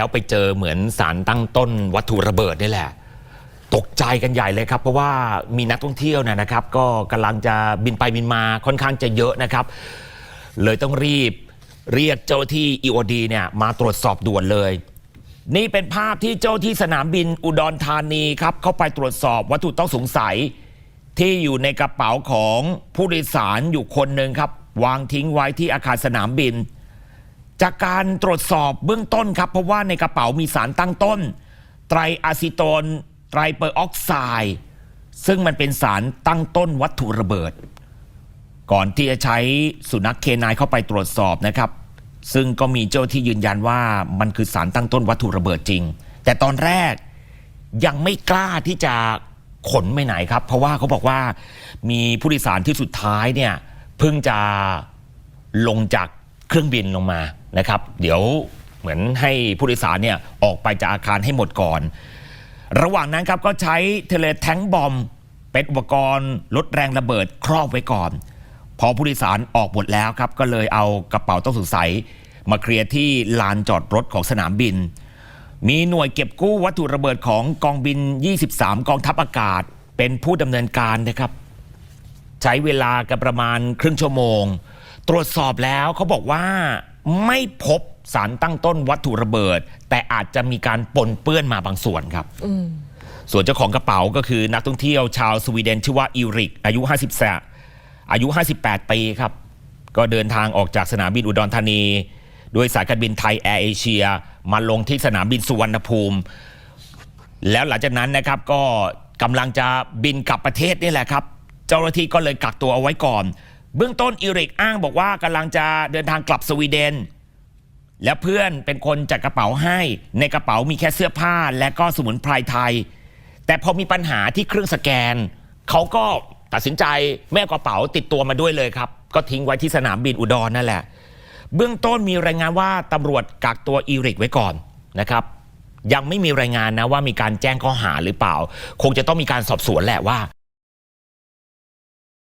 แล้วไปเจอเหมือนสารตั้งต้นวัตถุระเบิดนี่แหละ ตกใจกันใหญ่เลยครับ เพราะว่ามีนักท่องเที่ยวเนยนะครับ ก็กำลังจะบินไปบินมาค่อนข้างจะเยอะนะครับ เลยต้องรีบเรียกเจ้าที่ EOD เนี่ยมาตรวจสอบด่วนเลย นี่เป็นภาพที่เจ้าที่สนามบินอุดรธานีครับ เข้าไปตรวจสอบวัตถุต้องสงสัย ที่อยู่ในกระเป๋าของผู้โดยสารอยู่คนหนึ่งครับ วางทิ้งไว้ที่อาคารสนามบิน จากการตรวจสอบเบื้องต้นครับ เพราะว่าในกระเป๋ามีสารตั้งต้น ไตรอะซิโตน ไตรเปอร์ออกไซด์ซึ่งมันเป็นสารตั้งต้นวัตถุระเบิด ก่อนที่จะใช้สุนัขเคนายเข้าไปตรวจสอบนะครับ ซึ่งก็มีเจ้าที่ยืนยันว่ามันคือสารตั้งต้นวัตถุระเบิดจริง แต่ตอนแรกยังไม่กล้าที่จะขนไปไหนครับ เพราะว่าเขาบอกว่ามีผู้โดยสารที่สุดท้ายเนี่ยเพิ่งจะลงจาก เครื่องบินลงมานะครับ เดี๋ยวเหมือนให้ผู้โดยสารเนี่ยออกไปจากอาคารให้หมดก่อน ระหว่างนั้นครับก็ใช้เทเลแทงบอมเป็นอุปกรณ์ลดแรงระเบิดครอบไว้ก่อน พอผู้โดยสารออกหมดแล้วครับ ก็เลยเอากระเป๋าต้องสงสัย มาเคลียร์ที่ลานจอดรถของสนามบิน มีหน่วยเก็บกู้วัตถุระเบิดของกองบิน 23 กองทัพอากาศ เป็นผู้ดำเนินการนะครับ ใช้เวลากันประมาณครึ่งชั่วโมง ตรวจสอบแล้วเขาบอกว่าไม่พบสารตั้งต้นวัตถุระเบิด แต่อาจจะมีการปนเปื้อนมาบางส่วนครับ ส่วนเจ้าของกระเป๋าก็คือนักท่องเที่ยวชาวสวีเดนชื่อว่าอิริก อายุ50อายุ 58 ปีครับ ก็เดินทางออกจากสนามบินอุดรธานีโดยสายการบินไทยแอร์เอเชียมาลงที่สนามบินสุวรรณภูมิ แล้วหลังจากนั้นนะครับก็กำลังจะบินกลับประเทศนี่แหละครับ เจ้าหน้าที่ก็เลยกักตัวเอาไว้ก่อน เบื้องต้นอิริกอ้างบอกว่ากำลังจะเดินทางกลับสวีเดน และเพื่อนเป็นคนจัดกระเป๋าให้ ในกระเป๋ามีแค่เสื้อผ้าและก็สมุนไพรไทย แต่พอมีปัญหาที่เครื่องสแกน เขาก็ตัดสินใจไม่กระเป๋าติดตัวมาด้วยเลยครับ ก็ทิ้งไว้ที่สนามบินอุดรนั่นแหละ เบื้องต้นมีรายงานว่าตำรวจกักตัวอีริกไว้ก่อนนะครับ ยังไม่มีรายงานนะว่ามีการแจ้งข้อหาหรือเปล่า คงจะต้องมีการสอบสวนแหละว่า